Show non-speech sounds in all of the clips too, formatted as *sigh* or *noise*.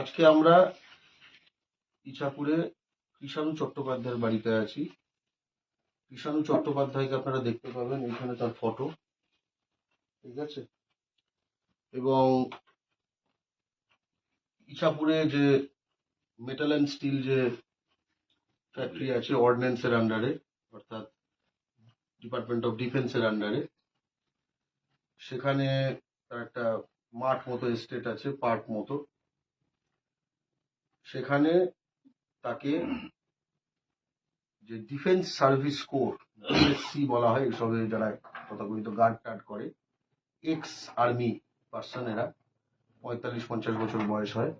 আজকে আমরা ইছাপুরে কৃষাণু চট্টোপাধ্যায়ের বাড়িতে আছি। কৃষাণু চট্টোপাধ্যায়কে আপনারা দেখতে পাবেন এখানে তার ফটো। ঠিক আছে? এবং ইছাপুরে যে মেটাল অ্যান্ড স্টিল যে ফ্যাক্টরি আছে অর্ডিন্যান্সের আন্ডারে অর্থাৎ ডিপার্টমেন্ট অফ ডিফেন্সের আন্ডারে সেখানে তার একটা মাঠ মতো এস্টেট আছে পার্ক মতো। সেখানে তাকে যে ডিফেন্স সার্ভিস কোর ডিএসসি বলা হয়, এসবে যারা তথাকথিত গার্ড টার্ড করে এক্স আর্মি পার্সন এরা, পঁয়তাল্লিশ, পঞ্চাশ বছর বয়স হয়,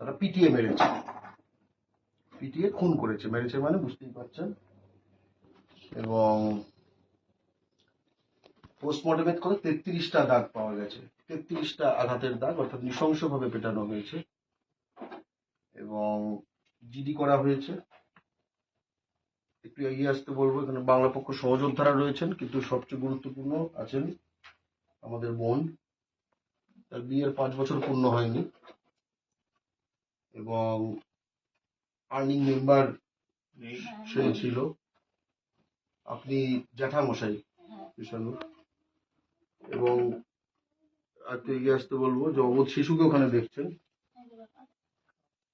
তারা পিটিএ মেরেছে। পিটিএ খুন করেছে। মেরেছে মানে বুঝতেই পারছেন। এবং পোস্টমর্টমের করে তেত্রিশটা দাগ পাওয়া গেছে। তেত্রিশটা আঘাতের দাগ, অর্থাৎ নৃশংসভাবে পেটানো হয়েছে। এবং জিডি করা হয়েছে। একটু এগিয়ে আসতে বলব এখানে বাংলা পক্ষ সহযোদ্ধারা রয়েছেন কিন্তু সবচেয়ে গুরুত্বপূর্ণ আছেন আমাদের বোন। তার বিয়ের পাঁচ বছর পূর্ণ হয়নি। এবং আর্নিং মেম্বার সে ছিল। আপনি জ্যাঠামশাই কৃষাণু এবং আর এগিয়ে আসতে বলব জগৎ শিশুকে ওখানে দেখছেন।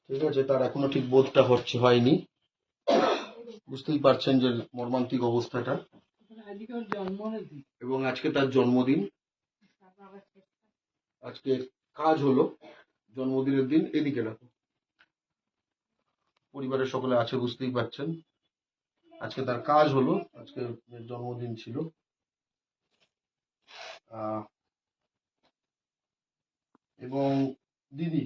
ঠিক আছে, তার এখনও ঠিক বোধটা হচ্ছে, হয়নি। বুঝতেই পারছেন যে মর্মান্তিক অবস্থাটা। এবং আজকে তার জন্মদিন। আজকে কাজ হলো জন্মদিনের দিন, এদিকে রাখো। পরিবারের সকলে আছে, বুঝতেই পারছেন। আজকে তার কাজ হলো, আজকে জন্মদিন ছিল। এবং দিদি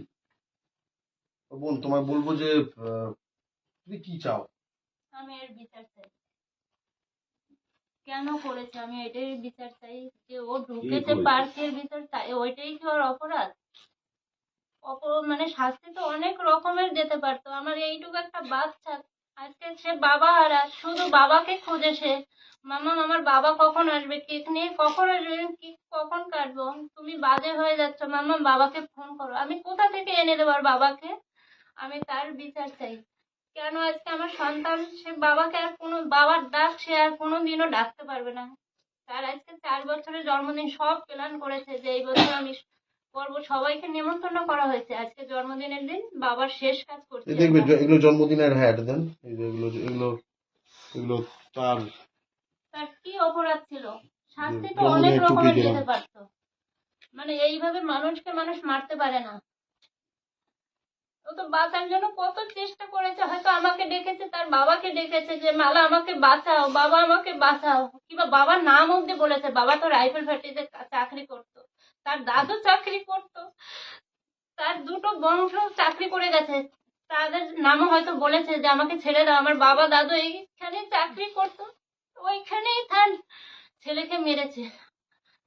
বোন তোমায় বলব যে তুমি কি চাও? আমি এর বিচার চাই। কেন করেছে? আমি এটাই বিচার চাই যে ও ঢুকেছে? পার্কের ভিতর তাই ওইটাই কি ওর অপরাধ? অপর মানে শাস্তি তো অনেক রকমের যেতে পারতো আমার এইটুকু একটা বাচ্চা আজকে সে বাবা আর শুধু বাবাকে খুঁজে সে। মামা আমার বাবা কখন আসবে? কেক নিয়ে কখন আসবে? কি কখন কাটবো? তুমি বাজে হয়ে যাচ্ছ। মামা বাবাকে ফোন করো। আমি কোথা থেকে এনে দেবো আর বাবাকে? আমি তার বিচার চাই। কেন আজকে আমার সন্তান সে বাবাকে আর কোনো বাবার ডাক সে আর কোনো দিনও ডাকতে পারবে না। তার আজকে চার বছরের জন্মদিন সব প্ল্যান করেছে যে এই বছর আমি করব। সবাইকে নিমন্ত্রণ করা হয়েছে। আজকে জন্মদিনের দিন বাবার শেষ কাজ করছে। দেখবে এগুলো জন্মদিনের হ্যাট দেন। এই যে এগুলো এগুলো এগুলো তার তার কি অপরাধ ছিল? শাস্তি তো অনেক রকমের দিতে পারতো। মানে এইভাবে মানুষকে মানুষ মারতে পারে না। ও তো বাঁচার জন্য কত চেষ্টা করেছে, হয়তো আমাকে ডেকেছে, তার বাবাকে ডেকেছে যে, মালা, আমাকে বাঁচাও, বাবা আমাকে বাঁচাও। কিংবা বাবার নাম অব্দি বলেছে, বাবা তো রাইফেল ফ্যাক্টরিতে চাকরি করতো। তার দাদু চাকরি করতো। তার দুটো বংশ চাকরি করে গেছে। তাদের নামও হয়তো বলেছে যে, আমাকে ছেড়ে দাও, আমার বাবা, দাদু এইখানে চাকরি করতো, ওইখানেই তার ছেলেকে মেরেছে।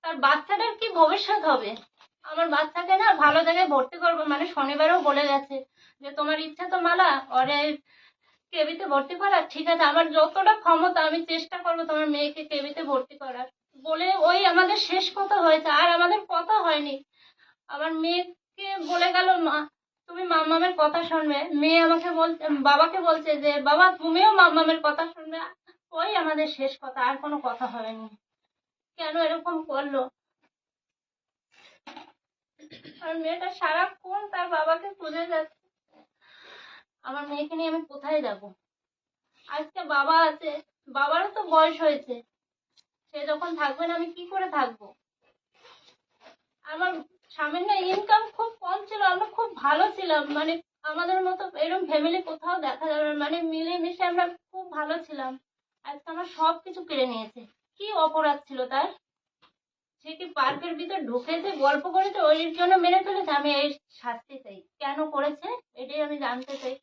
তার বাচ্চাটার কি ভবিষ্যৎ হবে? আমার বাচ্চাকে না ভালো জায়গায় ভর্তি করব মানে শনিবারও বলে গেছে। যে তোমার ইচ্ছা তো মালা, ওরে কেবিতে ভর্তি করার? ঠিক আছে, আমার যতটা ক্ষমতা আমি চেষ্টা করব তোমার মেয়েকে কেবিতে ভর্তি করার। বলে ওই আমাদের শেষ কথা হয়েছে, আর আমাদের কথা হয়নি। আমার মেয়েকে বলে গেল, মা, তুমি মামামের কথা শুনবে। মেয়ে আমাকে বলছে বাবাকে বলছে যে, বাবা, তুমিও মামামের কথা শুনবে। ওই আমাদের শেষ কথা, আর কোনো কথা হয়নি। কেন এরকম করল? আর মেয়েটা সারাক্ষণ তার বাবাকে খুঁজে যাচ্ছে। আমার মেয়েকে নিয়ে আমি কোথায় যাব? আজকে বাবা আছে, বাবারও তো বয়স হয়েছে। সে যখন থাকবে না, আমি কি করে থাকব? আমার স্বামীর না ইনকাম খুব কম ছিল, আমরা খুব ভালো ছিলাম। মানে আমাদের মতো এরকম ফ্যামিলি কোথাও দেখা যাবে না। মানে মিলেমিশে আমরা খুব ভালো ছিলাম। আজকে আমার সব কিছু কেড়ে নিয়েছে। কি অপরাধ ছিল তার? সে কি পার্কের ভিতর ঢুকেছে, গল্প করেছে, ওই জন্য মেরে ফেলেছে আমি এই শাস্তি চাই। কেন করেছে? এটাই আমি জানতে চাই।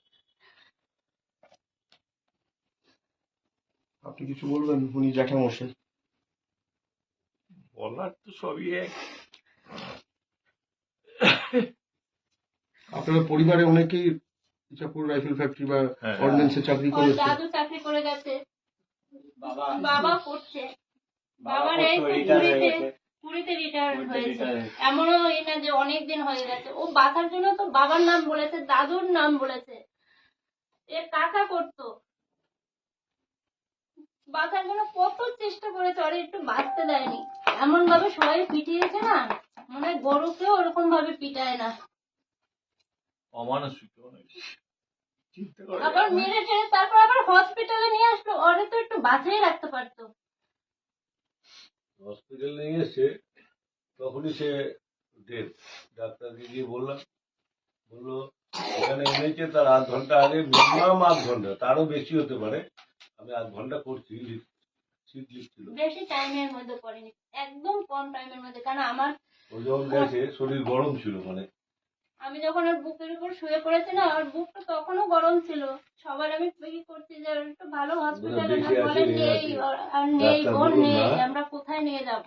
আপনি কিছু বলবেন? উনি জ্যাঠামশাই। বলার তো সবই এক। আপনার পরিবারে অনেকেই ইচ্ছাপুর রাইফেল ফ্যাক্টরি বা হ্যাঁ। অর্ডিন্যান্সে চাকরি করেছে। দাদু চাকরি করে গেছে। বাবা বাবা করছে বাবার এই পুরীতে রিটায়ার হয়েছে। হয়েছে। এমনও এই না যে অনেক দিন হয়ে গেছে। ও বাঁচার জন্য তো বাবার নাম বলেছে দাদুর নাম বলেছে। এ কাকা করতো। বাঁচার জন্য কত চেষ্টা করেছে ওরা একটু বাঁচতে দেয়নি। এমন ভাবে সবাই পিটিয়েছে না? মনে হয় গরুকেও ওরকম ভাবে পিটায় না। অমানসিক অনেক চিন্তা করে আবার মেরে টেরে তারপর আবার হসপিটালে নিয়ে আসলো ওরে তো একটু বাঁচিয়ে রাখতে পারতো। হসপিটাল নিয়ে এসে তখনই সে ডেথ ডাক্তারকে গিয়ে বললাম বলল এখানে এনেছে তার আধ ঘণ্টা আগে মিনিমাম আধ ঘণ্টা তারও বেশি হতে পারে। আমি আধ ঘণ্টা করছি সিট লিখছিল। বেশি টাইমের মধ্যে পড়েনি একদম কম টাইমের মধ্যে কারণ আমার ও যখন গেছে শরীর গরম ছিল মানে। আমি যখন ওর বুকের উপর শুয়ে পড়েছি না ওর বুকটা তখনও গরম ছিল। সবার আমি করছি যে একটু ভালো হসপিটালে বলে নেই আর নেই আমরা কোথায় নিয়ে যাব?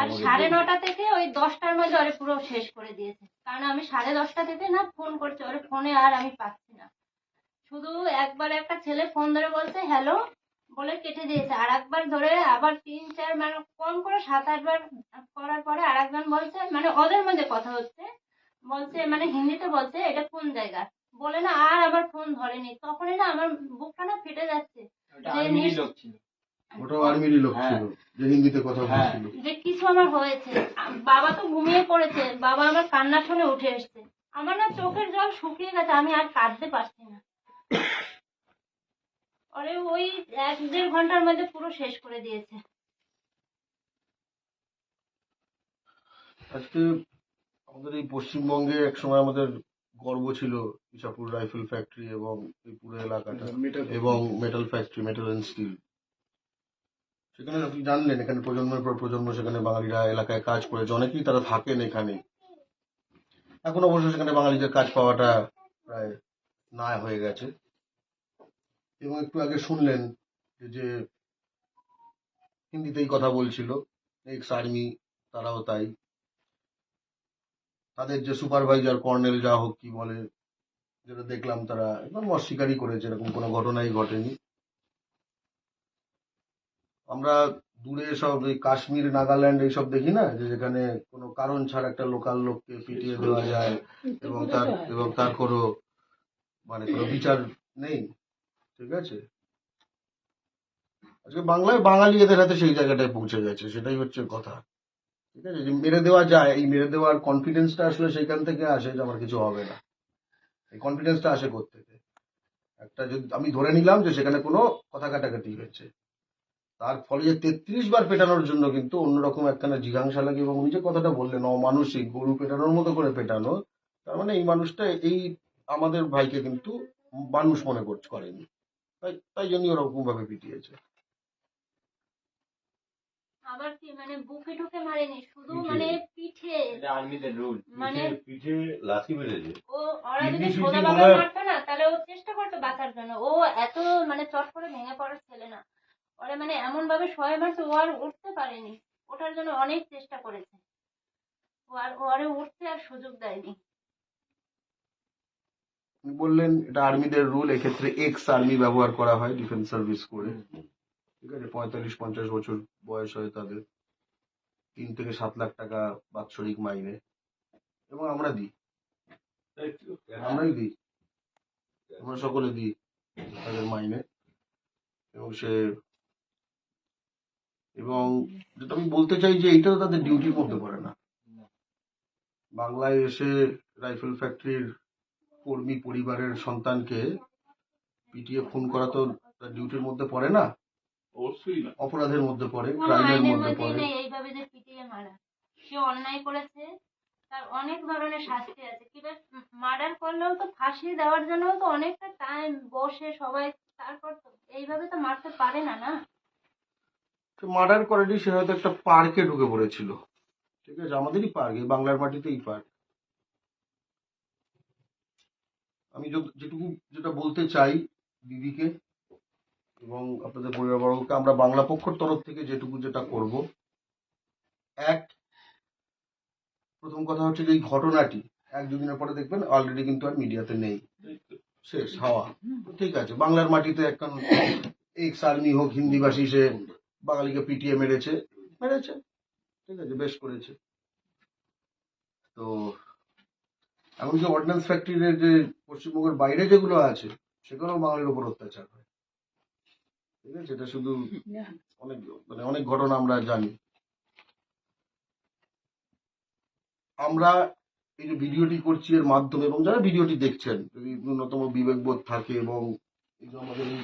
আর সাড়ে নটা থেকে ওই দশটার মধ্যে ওরে পুরো শেষ করে দিয়েছে। কারণ আমি সাড়ে দশটা থেকে না ফোন করছি ওরে ফোনে আর আমি পাচ্ছি শুধু একবার একটা ছেলে ফোন ধরে বলছে হ্যালো বলে কেটে দিয়েছে। আর একবার ধরে আবার তিন চার মানে কম করে সাত আটবার করার পরে আর একজন বলছে মানে ওদের মধ্যে কথা হচ্ছে। বলছে মানে হিন্দিতে বলছে এটা কোন জায়গা? বলে না আর আবার ফোন ধরেনি। তখনই না আমার বুকটা না ফেটে যাচ্ছে। যে আর্মিরই নিস- লোক ছিল। ওটাও আর্মিরই লোক ছিল যে হিন্দিতে কথা হ্যাঁ। বলছিল। যে কিছু আমার হয়েছে। বাবা তো ঘুমিয়ে পড়েছে বাবা আমার কান্না শুনে উঠে এসছে। আমার না চোখের জল শুকিয়ে গেছে আমি আর কাঁদতে পারছি না। পরে ওই এক দেড় ঘণ্টার মধ্যে পুরো শেষ করে দিয়েছে। আজকে আমাদের এই পশ্চিমবঙ্গে একসময় আমাদের গর্ব ছিল ইসাপুর রাইফেল ফ্যাক্টরি এবং এই পুরো এলাকাটা এবং metal factory metal and steel সেখানে আপনি জানলেন এখানে প্রজন্মের পর প্রজন্ম সেখানে বাঙালিরা এলাকায় কাজ করেছে। অনেকেই তারা থাকেন এখানে। এখন অবশ্য সেখানে বাঙালিদের কাজ পাওয়াটা প্রায় না হয়ে গেছে। এবং একটু আগে শুনলেন যে হিন্দিতেই কথা বলছিল, এক্স আর্মি, তারাও তাই। তাদের যে সুপারভাইজার কর্নেল যা হোক কি বলে, যেটা দেখলাম তারা একদম অস্বীকারই করেছে, এরকম কোনো ঘটনাই ঘটেনি। আমরা দূরে সব এই কাশ্মীর, নাগাল্যান্ড এইসব দেখি না? যে যেখানে কোনো কারণ ছাড়া একটা লোকাল লোককে পিটিয়ে দেওয়া যায়, এবং তার এবং তার কোনো মানে কোনো বিচার নেই। ঠিক আছে? আজকে বাংলায় বাঙালি এদের হাতে সেই জায়গাটায় পৌঁছে গেছে, সেটাই হচ্ছে কথা। ঠিক আছে? যে মেরে দেওয়া যায়, এই মেরে দেওয়ার কনফিডেন্সটা আসলে সেখান থেকে আসে, যে আমার কিছু হবে না। এই কনফিডেন্সটা আসে থেকে একটা যদি, আমি ধরে নিলাম যে সেখানে কোনো কথা কাটাকাটি হয়েছে। তার ফলে যে তেত্রিশ বার পেটানোর জন্য কিন্তু অন্যরকম একখানা জিজ্ঞাসা লাগে, এবং উনি যে কথাটা বললেন, অমানসিক, গরু পেটানোর মতো করে পেটানো, তার মানে এই মানুষটা, এই আমাদের ভাইকে কিন্তু মানুষ মনে করেনি। তাই তাই জন্যই ওরকম ভাবে পিটিয়েছে। আবার কি মানে বুকে ঢুকে মারেনি শুধু মানে পিঠে। আর্মিদের রুল। মানে পিঠে পিঠে লাথি মেরেছে। ও ওরা যদি সোজা ভাবে মারতো না তাহলে ও চেষ্টা করতো বাঁচার জন্য। ও এত মানে চট করে ভেঙে পড়ার ছেলে না। ওরা মানে এমন ভাবে মারছে ও আর উঠতে পারেনি। ওঠার জন্য অনেক চেষ্টা করেছে। ও আর ও আরে উঠতে আর সুযোগ দেয়নি। বললেন এটা আর্মিদের রুল এক্ষেত্রে এক্স আর্মি ব্যবহার করা হয় ডিফেন্স সার্ভিস করে। ঠিক আছে পঁয়তাল্লিশ পঞ্চাশ বছর বয়স হয় তাদের। তিন থেকে সাত লাখ টাকা বাৎসরিক মাইনে। এবং আমরা দিই। আমরাই দিই। আমরা সকলে দিই তাদের মাইনে। এবং সে এবং যেটা আমি বলতে চাই যে এইটা তো তাদের ডিউটির মধ্যে পড়ে না। বাংলায় এসে রাইফেল ফ্যাক্টরির কর্মী পরিবারের সন্তানকে পিটিয়ে খুন করা তো তার ডিউটির মধ্যে পড়ে না? অবশ্যই না। অপরাধের মধ্যে পড়ে ক্রাইমের মধ্যে পড়ে। এইভাবে যে পিটিয়ে মারা। সে অন্যায় করেছে তার অনেক ধরনের শাস্তি আছে। কিংবা মার্ডার করলেও তো ফাঁসি দেওয়ার জন্য তো অনেকটা টাইম বসে সবাই তারপর তো এইভাবে তো মারতে পারে না না? মার্ডার করেনি সে হয়তো একটা পার্কে ঢুকে পড়েছিল। ঠিক আছে আমাদেরই পার্ক এই বাংলার মাটিতেই পার্ক আমি যত- যেটুকু যেটা বলতে চাই দিদিকে এবং আপনাদের পরিবারবর্গকে, আমরা বাংলা পক্ষর তরফ থেকে যেটুকু যেটা করব। এক, প্রথম কথা হচ্ছে যে এই ঘটনাটি, এক দুদিনের পরে দেখবেন অলরেডি কিন্তু আর মিডিয়াতে নেই। শেষ, হাওয়া। ঠিক আছে, বাংলার মাটিতে একখান এক্স আর্মি হোক, হিন্দিভাষী সে বাঙালিকে পিটিয়ে মেরেছে মেরেছে। ঠিক আছে, বেশ করেছে। তো এমনকি অর্ডিন্যান্স ফ্যাক্টরির যে পশ্চিমবঙ্গের বাইরে যেগুলো আছে, সেগুলো বাঙালির উপর অত্যাচার হয়। ঠিক আছে? এটা শুধু অনেক মানে অনেক ঘটনা আমরা জানি। আমরা এই যে ভিডিওটি করছি এর মাধ্যমে, এবং যারা ভিডিওটি দেখছেন, যদি ন্যূনতম বিবেকবোধ থাকে এবং এই যে আমাদের এই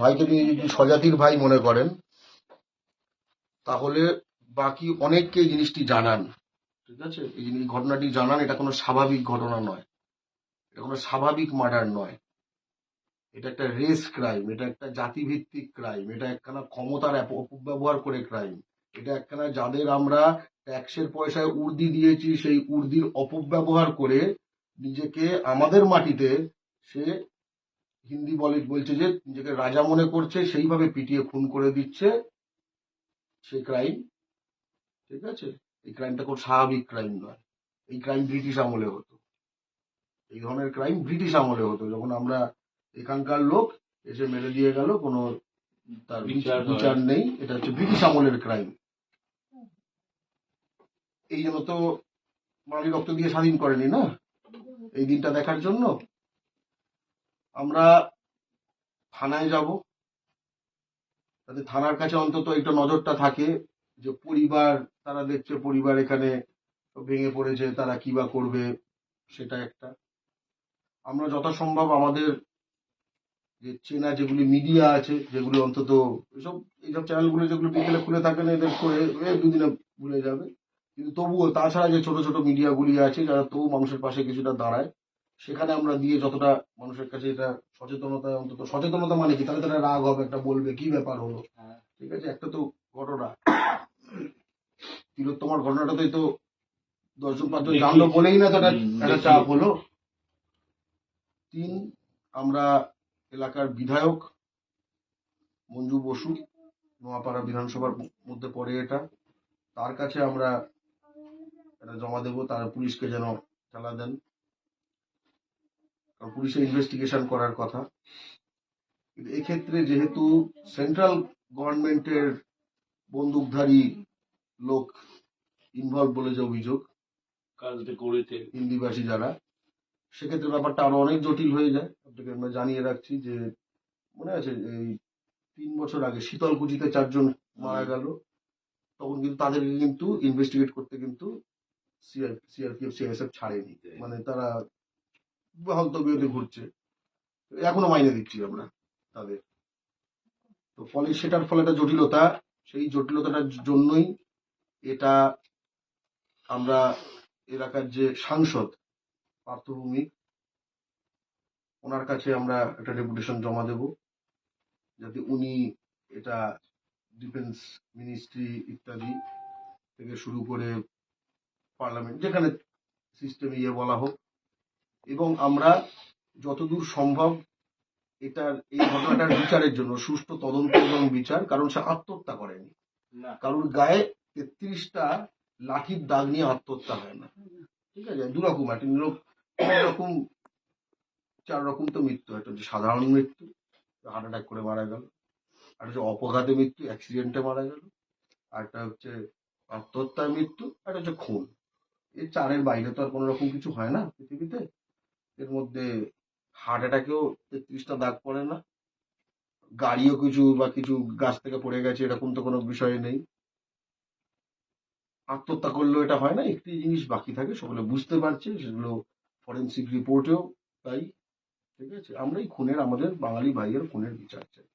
ভাইকে যদি স্বজাতির ভাই মনে করেন, তাহলে বাকি অনেককে জিনিসটি জানান। ঠিক আছে? এই ঘটনাটি জানান, এটা কোনো স্বাভাবিক ঘটনা নয়। এটা কোনো স্বাভাবিক মার্ডার নয়। এটা একটা রেস ক্রাইম, এটা একটা জাতিভিত্তিক ক্রাইম, এটা একখানা ক্ষমতার অপ- অপব্যবহার করে ক্রাইম। এটা একখানা যাদের আমরা ট্যাক্সের পয়সায় উর্দি দিয়েছি, সেই উর্দির অপব্যবহার করে নিজেকে আমাদের মাটিতে সে হিন্দি বলে, বলছে যে নিজেকে রাজা মনে করছে, সেইভাবে পিটিয়ে খুন করে দিচ্ছে সে ক্রাইম। ঠিক আছে? এই ক্রাইমটা খুব স্বাভাবিক ক্রাইম নয়। এই ক্রাইম ব্রিটিশ আমলে হতো। এই ধরনের ক্রাইম ব্রিটিশ আমলে হতো। যখন আমরা এখানকার লোক এসে মেরে দিয়ে গেল কোনো তার বিচার নেই। এটা হচ্ছে ব্রিটিশ আমলের ক্রাইম এই জন্য তো বাঙালি রক্ত দিয়ে স্বাধীন করেনি না? এই দিনটা দেখার জন্য আমরা থানায় যাব। তাতে থানার কাছে অন্তত একটা নজরটা থাকে যে পরিবার তারা দেখছে পরিবার এখানে ভেঙে পড়েছে তারা কি বা করবে সেটা একটা। আমরা যথাসম্ভব আমাদের যে চেনা যেগুলি মিডিয়া আছে যেগুলি অন্তত এসব এইসব চ্যানেলগুলো যেগুলো বিকেলে খুলে থাকে না এদের করে দুদিনে ভুলে যাবে। কিন্তু তবুও তাছাড়া যে ছোট ছোট মিডিয়াগুলি আছে যারা তবু মানুষের পাশে কিছুটা দাঁড়ায় সেখানে আমরা দিয়ে যতটা মানুষের কাছে এটা সচেতনতা অন্তত সচেতনতা মানে কি? তাহলে তারা রাগ হবে একটা বলবে কি ব্যাপার হলো? হ্যাঁ। ঠিক আছে? একটা তো ঘটনা। তিলোত্তমার ঘটনাটাতেই তো দশজন পাঁচজন। জানলো বলেই না তো একটা। চাপ হলো তিন আমরা এলাকার বিধায়ক মঞ্জু বসু নোয়াপাড়া বিধানসভার মধ্যে পড়ে এটা তার কাছে আমরা এটা জমা দেবো তার পুলিশকে যেন চালা দেন কারণ পুলিশের ইনভেস্টিগেশন করার কথা কিন্তু এক্ষেত্রে যেহেতু সেন্ট্রাল গভর্নমেন্টের বন্দুকধারী লোক ইনভলভ বলে যে অভিযোগ কাজটা করেছে। হিন্দিভাষী যারা সেক্ষেত্রে ব্যাপারটা আরও অনেক জটিল হয়ে যায়। আপনাকে আমরা জানিয়ে রাখছি যে মনে আছে এই তিন বছর আগে শীতলকুচিতে চারজন মারা গেল। তখন কিন্তু তাদেরকে কিন্তু ইনভেস্টিগেট করতে কিন্তু সিআরপিএফ সিআইএসএফ ছাড়েনি। মানে তারা হন্তবিয়তে ঘুরছে। এখনও মাইনে দিচ্ছি আমরা তাদের। তো ফলে সেটার ফলে একটা জটিলতা সেই জটিলতাটার জন্যই এটা আমরা এলাকার যে সাংসদ পার্থভূমিক ওনার কাছে আমরা একটা ডেপুটেশন জমা দেব যাতে উনি এটা ডিফেন্স মিনিস্ট্রি ইত্যাদি থেকে শুরু করে পার্লামেন্ট যেখানে সিস্টেম ইয়ে বলা হোক। এবং আমরা যতদূর সম্ভব এটার এই ঘটনাটার বিচারের জন্য সুষ্ঠু তদন্ত এবং বিচার কারণ সে আত্মহত্যা করেনি। না। কারোর গায়ে তেত্রিশটা লাঠির দাগ নিয়ে আত্মহত্যা হয় না। ঠিক আছে? দু রকম একটা নিরক রকম চার রকম তো মৃত্যু। একটা হচ্ছে সাধারণ মৃত্যু, হার্ট অ্যাটাক করে মারা গেল। আর হচ্ছে অপঘাতে মৃত্যু, অ্যাক্সিডেন্টে মারা গেল। আর একটা হচ্ছে আত্মহত্যার মৃত্যু আর হচ্ছে খুন। এই চারের বাইরে তো আর কোনো রকম কিছু হয় না পৃথিবীতে। এর মধ্যে হার্ট অ্যাটাকেও তেত্রিশটা দাগ পড়ে না। গাড়িও কিছু বা কিছু গাছ থেকে পড়ে গেছে, এরকম তো কোনো বিষয় নেই। আত্মহত্যা করলেও এটা হয় না একটি জিনিস বাকি থাকে সকলে বুঝতে পারছে সেগুলো ফরেন্সিক রিপোর্টেও তাই ঠিক আছে? আমরাই খুনের আমাদের বাঙালি ভাইয়ের খুনের বিচার চাই।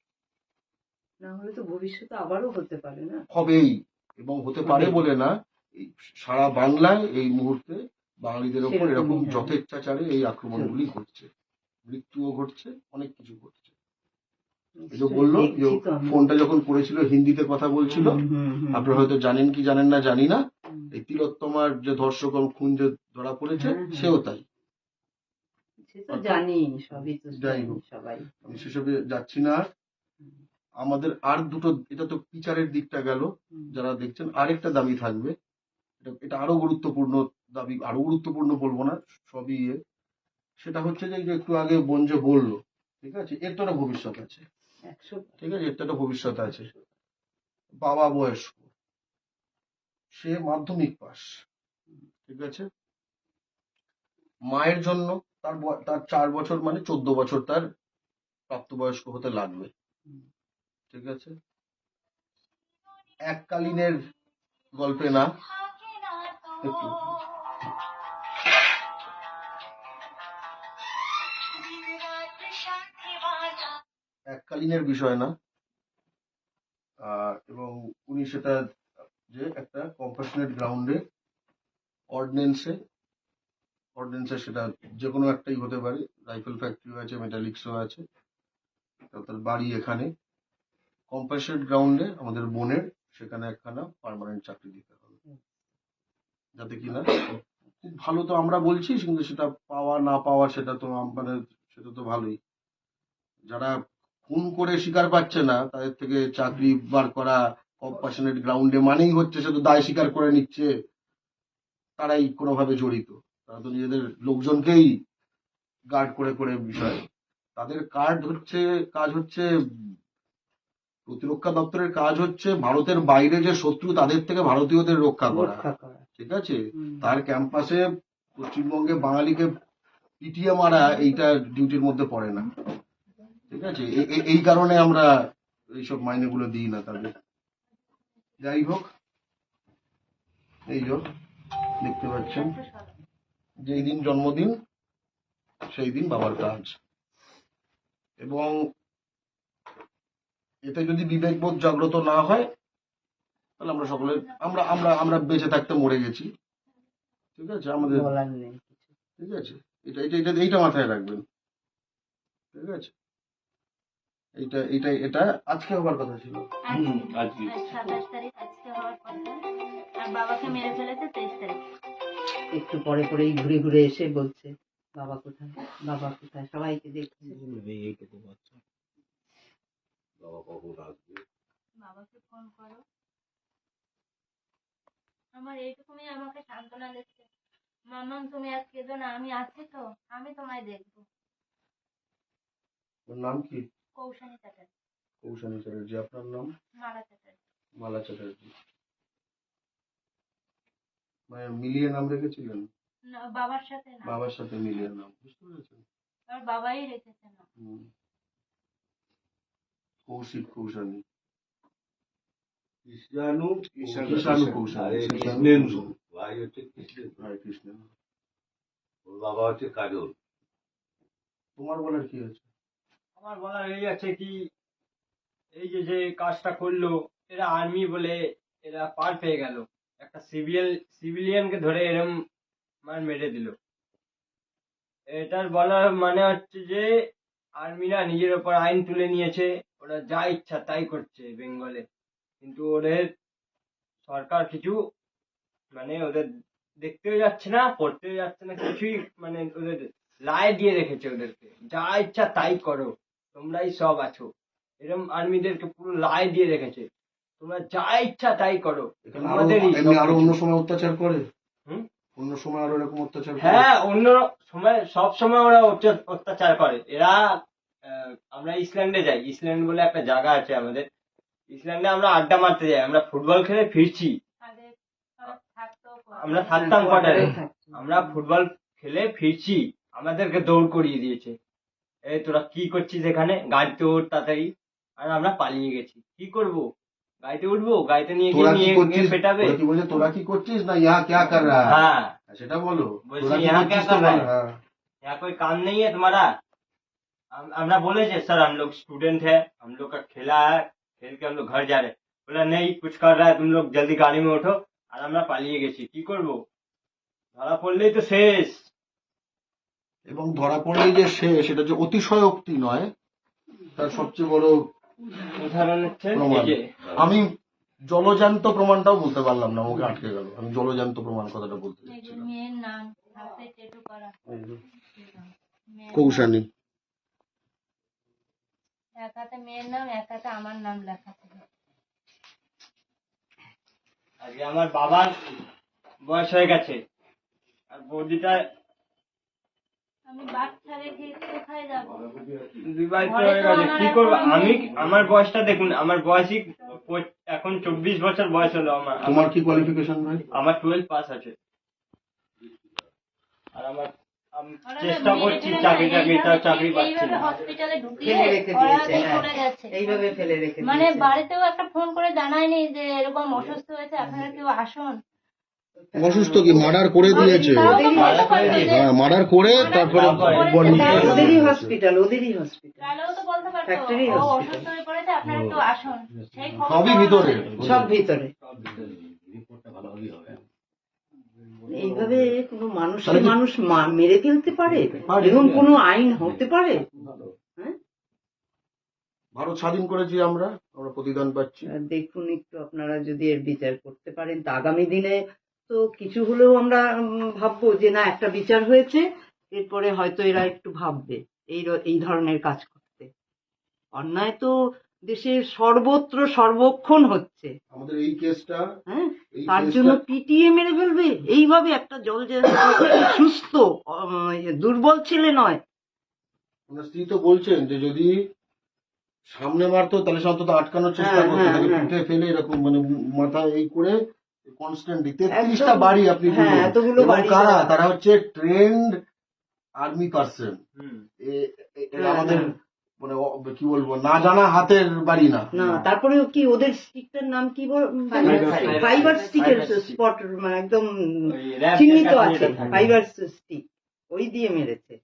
না হলে তো ভবিষ্যতে আবারও হতে পারে না? হবেই এবং হতে পারে বলে না এই সারা বাংলায় এই মুহূর্তে বাঙালিদের ওপর এরকম হ্যাঁ। যথেচ্ছাচারে এই আক্রমণগুলি ঘটছে। মৃত্যুও ঘটছে অনেক কিছু ঘটছে। এই যে বলল যে ফোনটা যখন করেছিল হিন্দিতে কথা বলছিল। আপনারা হয়তো জানেন কি জানেন না জানি না। এই তিলোত্তমার যে ধর্ষক খুন যে ধরা পড়েছে হ্যাঁ, হ্যাঁ। সেও তাই। আমি সেসবে যাচ্ছি না আর। আমাদের আর দুটো এটা তো বিচারের দিকটা গেল যারা দেখছেন আরেকটা দাবি থাকবে। এটা- আরও গুরুত্বপূর্ণ দাবি আরও গুরুত্বপূর্ণ বলব না সবই ইয়ে। সেটা হচ্ছে যে একটু আগে বোন যে বলল ঠিক আছে এর তো একটা ভবিষ্যৎ আছে। ঠিক আছে, এর তো একটা ভবিষ্যৎ আছে। বাবা বয়স্ক, সে মাধ্যমিক পাস, ঠিক আছে? মায়ের জন্য তার তার চার বছর মানে চোদ্দ বছর তার প্রাপ্তবয়স্ক হতে লাগবে, ঠিক আছে? এককালীনের গল্পে না, একটু। এককালীনের বিষয় না। এবং উনি সেটা যে একটা কম্পাসনেট গ্রাউন্ডে অর্ডিন্যান্সে অর্ডিন্যান্সে সেটা যে কোনো একটাই হতে পারে। রাইফেল ফ্যাক্টরিও আছে মেটালিক্সও আছে। তার বাড়ি এখানে। কম্পাসনেট গ্রাউন্ডে আমাদের বোনের সেখানে একখানা পার্মানেন্ট চাকরি দিতে হবে। যাতে কিনা খুব ভালো তো আমরা বলছি, কিন্তু সেটা পাওয়া না পাওয়া সেটা তো মানে সেটা তো ভালোই। যারা খুন করে শিকার পাচ্ছে না তাদের থেকে চাকরি বার করা কম্পাশনেট গ্রাউন্ডে মানেই হচ্ছে সে তো দায় স্বীকার করে নিচ্ছে। তারাই কোনোভাবে জড়িত। তারা তো নিজেদের লোকজনকেই গার্ড করে করে বিষয়। তাদের কার্ড হচ্ছে কাজ হচ্ছে প্রতিরক্ষা দপ্তরের কাজ হচ্ছে ভারতের বাইরে যে শত্রু তাদের থেকে ভারতীয়দের রক্ষা করা। ঠিক আছে? তার ক্যাম্পাসে পশ্চিমবঙ্গে বাঙালিকে পিটিয়ে মারা এইটা ডিউটির মধ্যে পড়ে না। ঠিক আছে? এই কারণে আমরা এইসব মাইনেগুলো দিই না তাদের। যাই হোক এই হোক দেখতে পাচ্ছেন যেই দিন জন্মদিন সেই দিন বাবার কাজ। এবং এতে যদি বিবেকবোধ জাগ্রত না হয় তাহলে আমরা সকলে আমরা আমরা আমরা বেঁচে থাকতে মরে গেছি। ঠিক আছে? আমাদের ঠিক আছে? এটা এটা এটা এইটা মাথায় রাখবেন। ঠিক আছে? এইটা এইটা এটা আজকে হবার কথা ছিল। আজকে। আজকে। সাতাশ তারিখ আজকে হওয়ার কথা। আর বাবাকে মেরে ফেলেছে তেইশ তারিখ। একটু পরে পরেই ঘুরে ঘুরে এসে বলছে বাবা কোথায়? বাবা কোথায়? সবাইকে দেখছে বাবা কখন আসবে? বাবাকে ফোন করো। আমার এইটুকুনি আমাকে সান্ত্বনা দিচ্ছে। মামাম তুমি আজ কেঁদো না আমি আছি তো আমি তোমায় দেখব। ওর নাম কি? কৌশানী চ্যাটার্জি। কৌশানী চ্যাটার্জি আপনার নাম? মালা চ্যাটার্জি। মালা চ্যাটার্জি। মানে মিলিয়ে নাম রেখেছিলেন? না বাবার সাথে না। বাবার সাথে মিলিয়ে নাম বুঝতে পেরেছেন? আমার বাবাই রেখেছে না কৌশিক কৌশানী। কৃষ্ণানু কৃষ্ণানু কৌশানী। কৃষ্ণেন্দু। ভাই হচ্ছে কৃষ্ণেন্দু। হরে কৃষ্ণ ওর বাবা হচ্ছে কাজল। তোমার বলার কি আছে? আমার বলার এই আছে কি, এই যে যে কাজটা করল, এরা আর্মি বলে এরা পার পেয়ে গেল। একটা সিভিল সিভিলিয়ানকে ধরে এরম মার মেরে দিল। এটার বলার মানে হচ্ছে যে আর্মিরা নিজের ওপর আইন তুলে নিয়েছে, ওরা যা ইচ্ছা তাই করছে বেঙ্গলে। কিন্তু ওদের সরকার কিছু মানে ওদের দেখতেও যাচ্ছে না, পড়তেও যাচ্ছে না, কিছুই মানে ওদের রায় দিয়ে রেখেছে ওদেরকে। যা ইচ্ছা তাই করো। তোমরাই সব আছো। এরকম আর্মিদেরকে পুরো লাই দিয়ে রেখেছে। তোমরা যা ইচ্ছা তাই করো। আরও। অন্য সময় অত্যাচার করে? অন্য সময় আরও এরকম অত্যাচার হ্যাঁ অন্য সময় সব সময় ওরা অত্যাচার করে। এরা আহ, আমরা ইসল্যান্ডে যাই। ইসল্যান্ড বলে একটা জায়গা আছে আমাদের। ইসল্যান্ডে আমরা আড্ডা মারতে যাই। আমরা ফুটবল খেলে ফিরছি। আমরা থাকতাম কোয়ার্টারে। আমরা ফুটবল খেলে ফিরছি। আমাদেরকে দৌড় করিয়ে দিয়েছে। এই তোরা কি করছিস এখানে গাড়িতে ওঠ তাড়াতাড়ি আর আমরা পালিয়ে গেছি কি করব গাড়িতে উঠবো গাড়িতে নিয়ে গিয়ে তোরা কি নিয়ে করছিস গিয়ে পেটাবে ওরা কি বলছে তোরা কি করছিস না ইহা ক্যা কর রহা হ্যাঁ हाँ সেটা বলো বলছি, তোরা কি ইহা করছিস ক্যা তো কর রহা বল, হ্যাঁ यहाँ कोई काम नहीं है तुम्हारा हम- हमरा बोले थे सर हम लोग स्टूडेंट है हम लोग का खेला है खेल के हम लोग घर जा रहे हैं बोला नहीं कुछ कर रहा है तुम लोग जल्दी गाड़ी में उठो আর আমরা পালিয়ে গেছি কি করব ধরা পড়লেই তো শেষ এবং ধরা পড়লেই যে সে সেটা যে অতিশয়োক্তি নয় তার সবচেয়ে বড় উদাহরণ হচ্ছে প্রমাণ। আমি জলজান্ত প্রমাণটাও বলতে পারলাম না মুখে আটকে গেল। আমি জলজান্ত প্রমাণ কথাটা বলতে কৌশানী নাম। মেয়ের নাম এক আমার নাম লেখা ছিল। আজকে আমার বাবার বয়স হয়ে গেছে আর বৌদিটা আমি বাচ্চা রেখে কোথায় যাব বিবাহিত হয়ে গেছে কি করব? আমি আমার বয়সটা দেখুন আমার বয়সই এখন চব্বিশ বছর বয়স হলো আমার। তোমার কি কোয়ালিফিকেশন ভাই? আমার টুয়েলভ পাস আছে। আর আমার চেষ্টা করছি চাকরি চাকরি চাকরি পাচ্ছি হসপিটালে ঢুকিয়ে হ্যাঁ। এইভাবে ফেলে রেখে মানে বাড়িতেও একটা ফোন করে জানায়নি যে এরকম অসুস্থ হয়েছে আপনারা কেউ আসুন। অসুস্থ কি? মার্ডার করে দিয়েছে। হ্যাঁ মার্ডার করে তারপরে ওদেরই হসপিটাল ওদেরই হসপিটাল। তাহলেও তো বলতে পারতো। Factory ও hospital. অসুস্থ পড়েছে আপনারা একটু আসুন। সেই খবর সবই ভিতরে। সব ভিতরে। রিপোর্টটা ভালোভাবেই হবে। এইভাবে কোনো কি- মানুষ মেরে ফেলতে পারে। এরকম কোনো আইন হতে পারে? হ্যাঁ? ভারত স্বাধীন করেছি আমরা আমরা প্রতিদান পাচ্ছি। দেখুন একটু আপনারা যদি এর বিচার করতে পারেন তা আগামী দিনে তো কিছু হলেও আমরা ভাববো যে না একটা বিচার হয়েছে এরপরে হয়তো এরা একটু ভাববে এই এই ধরনের কাজ করতে। অন্যায় তো দেশে সর্বত্র সর্বক্ষণ হচ্ছে। আমাদের এই কেসটা হ্যাঁ? তার জন্য পিটিয়ে মেরে ফেলবে। এইভাবে একটা জল *coughs* সুস্থ দুর্বল ছেলে নয়। স্ত্রী তো বলছেন যে যদি সামনে মারতো তাহলে সে অন্তত আটকানোর চেষ্টা হ্যাঁ, করতো হ্যাঁ, তাকে হ্যাঁ। পিঠে ফেলে এরকম মানে মাথা এই করে কনস্ট্যান্ট তেত্রিশটা বাড়ি আপনি হ্যাঁ, এতগুলো বাড়ি কারা? তারা হচ্ছে ট্রেন্ড আর্মি পার্সন আমাদের। মানে কি বলব না জানা হাতের বাড়ি না। না তারপরে কি ওদের স্টিকটার নাম কি. ফাইবার স্টিকের স্পট মানে একদম চিহ্নিত আছে। ফাইবার স্টিক ওই দিয়ে মেরেছে।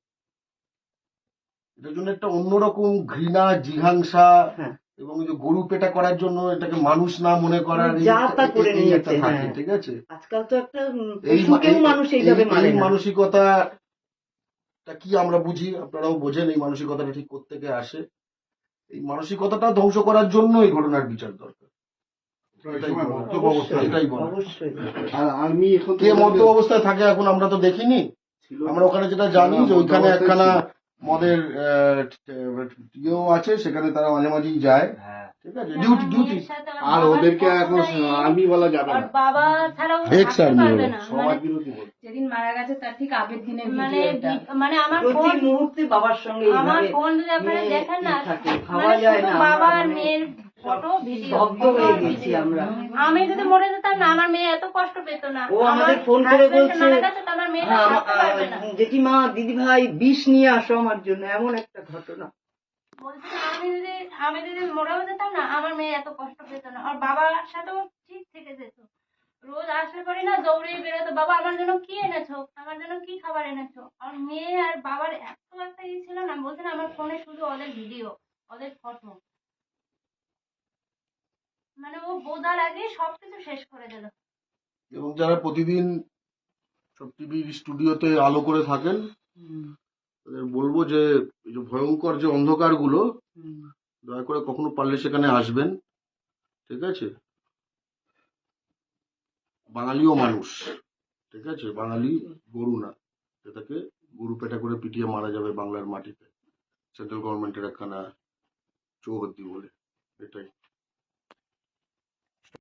এটার জন্য একটা অন্যরকম ঘৃণা জিঘাংসা হ্যাঁ। এবং যে গরু পেটা করার জন্য এটাকে মানুষ না মনে করার এই- যা তা করে এই একটা থাকে হ্যাঁ। ঠিক আছে? আজকাল তো একটা পশুকেও মানুষ এইভাবে এই- মানে এই মানসিকতা টা কি আমরা বুঝি? আপনারাও বোঝেন এই মানসিকতাটা ঠিক কোত্থেকে আসে। এই মানসিকতাটা ধ্বংস করার জন্য এই ঘটনার বিচার দরকার। এটাই এটাই বলার। অবশ্যই। আর আর্মি এখন কে মধ্য অবস্থায় থাকে এখন আমরা তো দেখিনি। আমরা ওখানে যেটা জানি যে ওইখানে একখানা মদের ইয়েও আছে সেখানে তারা মাঝে মাঝেই যায়। হ্যাঁ। ঠিক আছে? ডিউটি ডিউটি মেয়ের সাথে আমার আর ওদেরকে এখন আর্মি বলা যাবে না। বাবা ছাড়াও সমাজ মানে- বিরোধী যেদিন মারা গেছে তার ঠিক আগের দিনে মানে মানে আমার প্রতি মুহূর্তে বাবার সঙ্গে আমার ফোন যদি আপনারা দেখেন না থাকে, মানে যায় না, বাবা আর মানে মেয়ের হয়ে গেছি আমরা। আমি যদি মরে যেতাম না আমার মেয়ে এত কষ্ট পেত না। ও আমাদের ফোন করে বলছে, মারা গেছে তো আমার মেয়েটা থাকতে পারবে না। আহ, জেঠিমা দিদি ভাই বিষ নিয়ে আসো আমার জন্য এমন একটা ঘটনা। আমি যদি আমি যদি মরেও যেতাম না আমার মেয়ে এত কষ্ট পেত না। আর বাবার সাথেও ঠিক থেকে যেত। রোজ আসলে পরে না দৌড়ে বেরোতো বাবা আমার জন্য কি এনেছো? আমার জন্য কি খাবার এনেছো? আর মেয়ে আর বাবার এত একটা ই ছিল না বলছে না আমার ফোনে শুধু ওদের ভিডিও ওদের ফটো। মানে ও বোঝার আগে সবকিছু শেষ করে দিল এবং যারা প্রতিদিন সব টিভির স্টুডিওতে আলো করে থাকেন তাদের বলব যে এই যে ভয়ঙ্কর যে অন্ধকারগুলো। দয়া করে কখনো পারলে সেখানে আসবেন ঠিক আছে? বাঙালিও মানুষ ঠিক আছে? বাঙালি গরু না যেটাকে গরু পেটা করে পিটিয়ে মারা যাবে বাংলার মাটিতে। সেন্ট্রাল গভর্নমেন্টের একখানা চৌহদ্দি বলে এটাই।